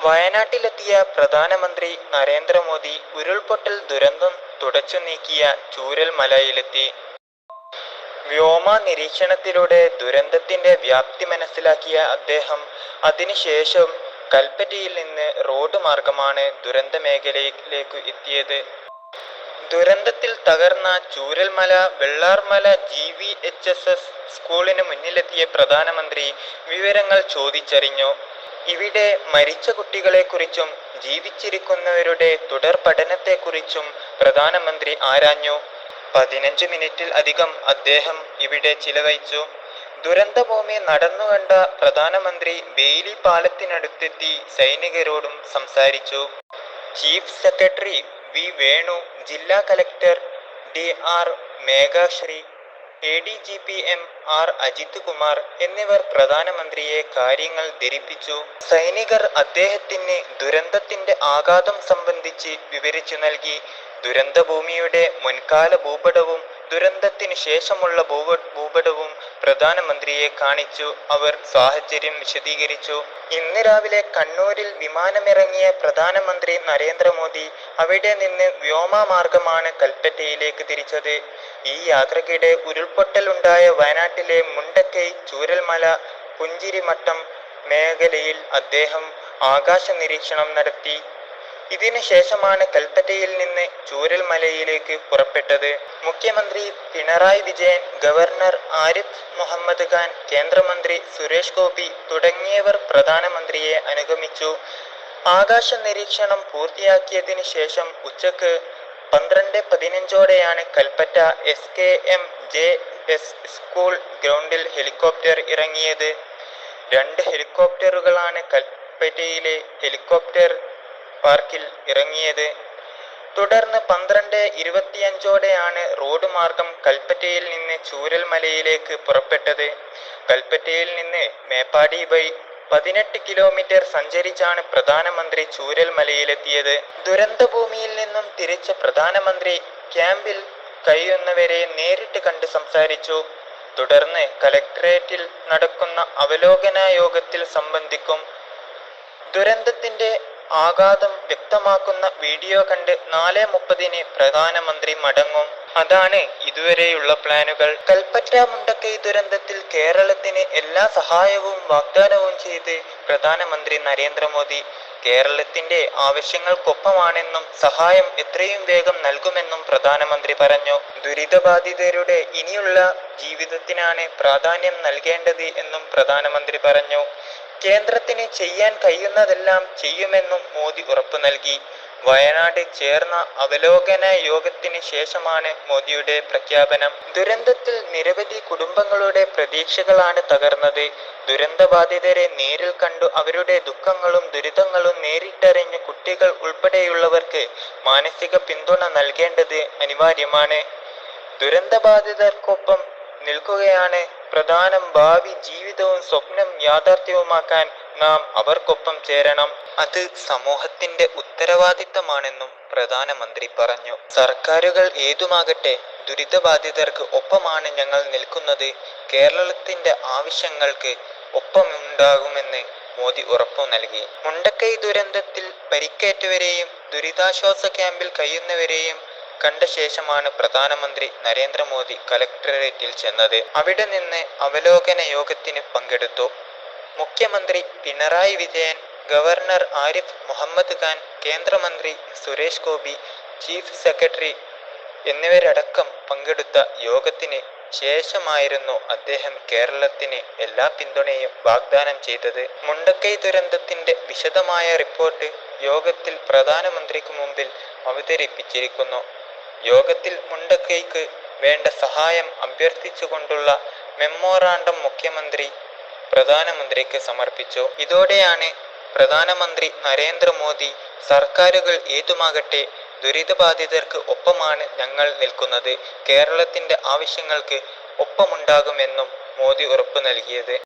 വയനാട്ടിലെത്തിയ പ്രധാനമന്ത്രി നരേന്ദ്രമോദി ഉരുൾപൊട്ടൽ ദുരന്തം തുടച്ചു നീക്കിയ ചൂരൽ മലയിലെത്തി വ്യോമ നിരീക്ഷണത്തിലൂടെ ദുരന്തത്തിന്റെ വ്യാപ്തി മനസ്സിലാക്കിയ അദ്ദേഹം അതിനുശേഷം കൽപ്പറ്റയിൽ നിന്ന് റോഡ് മാർഗമാണ് ദുരന്ത മേഖലയിലേക്ക് എത്തിയത്. ദുരന്തത്തിൽ തകർന്ന Chooralmala Vellarmala G. V. H. S. S. സ്കൂളിന് മുന്നിലെത്തിയ പ്രധാനമന്ത്രി വിവരങ്ങൾ ചോദിച്ചറിഞ്ഞു. ഇവിടെ മരിച്ച കുട്ടികളെക്കുറിച്ചും ജീവിച്ചിരിക്കുന്നവരുടെ തുടർ പഠനത്തെക്കുറിച്ചും പ്രധാനമന്ത്രി ആരാഞ്ഞു. പതിനഞ്ച് മിനിറ്റിൽ അധികം അദ്ദേഹം ഇവിടെ ചിലവഴിച്ചു. ദുരന്തഭൂമി നടന്നുകണ്ട പ്രധാനമന്ത്രി ബെയിലി പാലത്തിനടുത്തെത്തി സൈനികരോടും സംസാരിച്ചു. Chief secretary V. വേണു, ജില്ലാ collector D. R. Meghashree, A. D. G. P. M. R. Ajith Kumar എന്നിവർ പ്രധാനമന്ത്രിയെ കാര്യങ്ങൾ ധരിപ്പിച്ചു. സൈനികർ അദ്ദേഹത്തിന് ദുരന്തത്തിന്റെ ആഘാതം സംബന്ധിച്ച് വിവരിച്ചു നൽകി. ദുരന്തഭൂമിയുടെ മുൻകാല ഭൂപടവും ദുരന്തത്തിന് ശേഷമുള്ള ഭൂപടവും പ്രധാനമന്ത്രിയെ കാണിച്ചു. അവർ സാഹചര്യം വിശദീകരിച്ചു. ഇന്ന് രാവിലെ കണ്ണൂരിൽ വിമാനമിറങ്ങിയ പ്രധാനമന്ത്രി നരേന്ദ്രമോദി അവിടെ നിന്ന് വ്യോമമാർഗമാണ് കൽപ്പറ്റയിലേക്ക് തിരിച്ചത്. ഈ യാത്രയ്ക്കിടെ ഉരുൾപൊട്ടലുണ്ടായ വയനാട്ടിലെ മുണ്ടക്കൈ, ചൂരൽമല, പുഞ്ചിരിമട്ടം മേഖലയിൽ അദ്ദേഹം ആകാശ നിരീക്ഷണം നടത്തി. ഇതിന് ശേഷമാണ് കൽപ്പറ്റയിൽ നിന്ന് ചൂരൽമലയിലേക്ക് പുറപ്പെട്ടത്. മുഖ്യമന്ത്രി പിണറായി വിജയൻ, ഗവർണർ ആരിഫ് മുഹമ്മദ് ഖാൻ, കേന്ദ്രമന്ത്രി സുരേഷ് ഗോപി തുടങ്ങിയവർ പ്രധാനമന്ത്രിയെ അനുഗമിച്ചു. ആകാശ നിരീക്ഷണം പൂർത്തിയാക്കിയതിനു ശേഷം ഉച്ചയ്ക്ക് പന്ത്രണ്ട് പതിനഞ്ചോടെയാണ് Kalpetta S. K. M. J. S. School ഗ്രൗണ്ടിൽ ഹെലികോപ്റ്റർ ഇറങ്ങിയത്. രണ്ട് ഹെലികോപ്റ്ററുകളാണ് കൽപ്പറ്റയിലെ ഹെലികോപ്റ്റർ പാർക്കിൽ ഇറങ്ങിയത്. തുടർന്ന് പന്ത്രണ്ട് ഇരുപത്തിയഞ്ചോടെയാണ് റോഡ് മാർഗം കൽപ്പറ്റയിൽ നിന്ന് ചൂരൽമലയിലേക്ക് പുറപ്പെട്ടത്. കൽപ്പറ്റയിൽ നിന്ന് മേപ്പാടി വഴി പതിനെട്ട് കിലോമീറ്റർ സഞ്ചരിച്ചാണ് പ്രധാനമന്ത്രി ചൂരൽമലയിലെത്തിയത്. ദുരന്തഭൂമിയിൽ നിന്നും തിരിച്ച പ്രധാനമന്ത്രി ക്യാമ്പിൽ കഴിയുന്നവരെ നേരിട്ട് കണ്ട് സംസാരിച്ചു. തുടർന്ന് കലക്ടറേറ്റിൽ നടക്കുന്ന അവലോകന യോഗത്തിൽ സംബന്ധിക്കും. ദുരന്തത്തിന്റെ ആഘാതം വ്യക്തമാക്കുന്ന വീഡിയോ കണ്ട് നാലേ മുപ്പതിന് പ്രധാനമന്ത്രി മടങ്ങും. അതാണ് ഇതുവരെയുള്ള പ്ലാനുകൾ. കൽപ്പറ്റ മുണ്ടക്കൈ ദുരന്തത്തിൽ കേരളത്തിന് എല്ലാ സഹായവും വാഗ്ദാനവും ചെയ്ത് പ്രധാനമന്ത്രി നരേന്ദ്രമോദി. കേരളത്തിന്റെ ആവശ്യങ്ങൾക്കൊപ്പമാണെന്നും സഹായം എത്രയും വേഗം നൽകുമെന്നും പ്രധാനമന്ത്രി പറഞ്ഞു. ദുരിതബാധിതരുടെ ഇനിയുള്ള ജീവിതത്തിനാണ് പ്രാധാന്യം നൽകേണ്ടത് എന്നും പ്രധാനമന്ത്രി പറഞ്ഞു. കേന്ദ്രത്തിന് ചെയ്യാൻ കഴിയുന്നതെല്ലാം ചെയ്യുമെന്നും മോദി ഉറപ്പു നൽകി. വയനാട് ചേർന്ന അവലോകന യോഗത്തിന് ശേഷമാണ് മോദിയുടെ പ്രഖ്യാപനം. ദുരന്തത്തിൽ നിരവധി കുടുംബങ്ങളുടെ പ്രതീക്ഷകളാണ് തകർന്നത്. ദുരന്തബാധിതരെ നേരിൽ കണ്ടു അവരുടെ ദുഃഖങ്ങളും ദുരിതങ്ങളും നേരിട്ടറിഞ്ഞ് കുട്ടികൾ ഉൾപ്പെടെയുള്ളവർക്ക് മാനസിക പിന്തുണ നൽകേണ്ടത് അനിവാര്യമാണ്. ദുരന്തബാധിതർക്കൊപ്പം നിൽക്കുകയാണ് പ്രധാനം ഭാവി ജീവിതവും സ്വപ്നം യാഥാർത്ഥ്യവുമാക്കാൻ നാം അവർക്കൊപ്പം ചേരണം. അത് സമൂഹത്തിന്റെ ഉത്തരവാദിത്തമാണെന്നും പ്രധാനമന്ത്രി പറഞ്ഞു. സർക്കാരുകൾ ഏതുമാകട്ടെ ദുരിതബാധിതർക്ക് ഒപ്പമാണ് ഞങ്ങൾ നിൽക്കുന്നത്. കേരളത്തിന്റെ ആവശ്യങ്ങൾക്ക് ഒപ്പമുണ്ടാകുമെന്ന് മോദി ഉറപ്പു നൽകി. മുണ്ടക്കൈ ദുരന്തത്തിൽ പരിക്കേറ്റവരെയും ദുരിതാശ്വാസ ക്യാമ്പിൽ കഴിയുന്നവരെയും കണ്ട ശേഷമാണ് പ്രധാനമന്ത്രി നരേന്ദ്രമോദി കലക്ടറേറ്റിൽ ചെന്നത്. അവിടെ നിന്ന് അവലോകന യോഗത്തിന് പങ്കെടുത്തു. മുഖ്യമന്ത്രി പിണറായി വിജയൻ, ഗവർണർ ആരിഫ് മുഹമ്മദ് ഖാൻ, കേന്ദ്രമന്ത്രി സുരേഷ് ഗോപി, ചീഫ് സെക്രട്ടറി എന്നിവരടക്കം പങ്കെടുത്ത യോഗത്തിന് ശേഷമായിരുന്നു അദ്ദേഹം കേരളത്തിന് എല്ലാ പിന്തുണയും വാഗ്ദാനം ചെയ്തത്. മുണ്ടക്കൈ ദുരന്തത്തിന്റെ വിശദമായ റിപ്പോർട്ട് യോഗത്തിൽ പ്രധാനമന്ത്രിക്ക് മുമ്പിൽ അവതരിപ്പിച്ചിരിക്കുന്നു. യോഗത്തിൽ മുണ്ടക്കൈക്ക് വേണ്ട സഹായം അഭ്യർത്ഥിച്ചുകൊണ്ടുള്ള മെമ്മോറാണ്ടം മുഖ്യമന്ത്രി പ്രധാനമന്ത്രിക്ക് സമർപ്പിച്ചു. ഇതോടെയാണ് പ്രധാനമന്ത്രി നരേന്ദ്രമോദി സർക്കാരുകൾ ഏതുമാകട്ടെ ദുരിതബാധിതർക്ക് ഒപ്പമാണ് ഞങ്ങൾ നിൽക്കുന്നത്. കേരളത്തിന്റെ ആവശ്യങ്ങൾക്ക് ഒപ്പമുണ്ടാകുമെന്നും മോദി ഉറപ്പു നൽകിയത്.